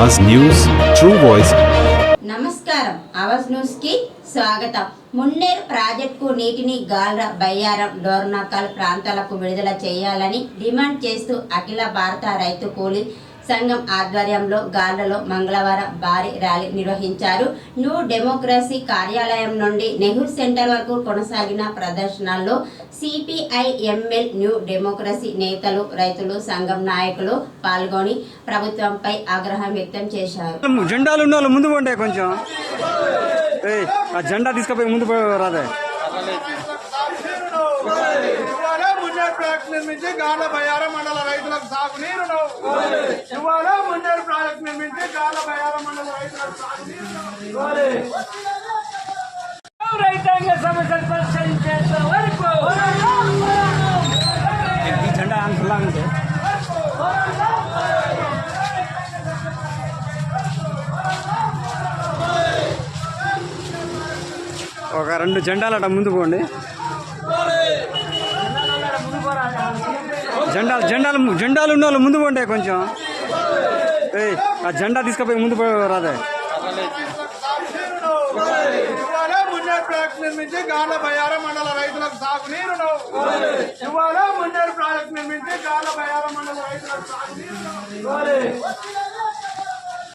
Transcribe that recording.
Awaaz news true voice. నమస్కారం. ఆవాజ్ న్యూస్కి స్వాగతం. మున్నేరు ప్రాజెక్టుకు నీటిని గాల్ర బయ్యారం డోర్నాకల్ ప్రాంతాలకు విడుదల చేయాలని డిమాండ్ చేస్తూ అఖిల భారత రైతు కూలీ సంఘం ఆధ్వర్యంలో గార్లలో మంగళవారం భారీ ర్యాలీ నిర్వహించారు. న్యూ డెమోక్రసీ కార్యాలయం నుండి నెహ్రూ సెంటర్ వరకు కొనసాగిన ప్రదర్శనల్లో సిపిఐ ఎంఎల్ న్యూ డెమోక్రసీ నేతలు రైతులు సంఘం నాయకులు పాల్గొని ప్రభుత్వంపై ఆగ్రహం వ్యక్తం చేశారు. జెండాలు ఉన్న వాళ్ళు ముందు కొంచెం. ఆ జెండా తీసుకుపోయి ముందు రాదే. ప్రాజెక్టు నిర్మించి గాల బయ్యార మండల రైతులకు సాగునీరును ఇవాళ మున్నేరు ప్రాజెక్టు నిర్మించి గాల బయ్యార మండల రైతులకు సాగునీరును రైతాంగ సమస్యలు పరిష్కరించేంత వరకు ఈ జెండా అంతలా ఉంది ఒక రెండు జెండాలట ముందు పోండి. జెండాలు జెండాలు జెండాలు ఉన్న వాళ్ళు ముందు పోండి కొంచెం. ఏ ఆ జెండా తీసుకుపోయి ముందు రాదే. ఇవాళ నిర్మించి గాల బయార మండల రైతులకు సాగునీరును ఇవాళ మున్నేరు ప్రాజెక్ట్ నిర్మించి గాల బయార మండల రైతులకు సాగునీరును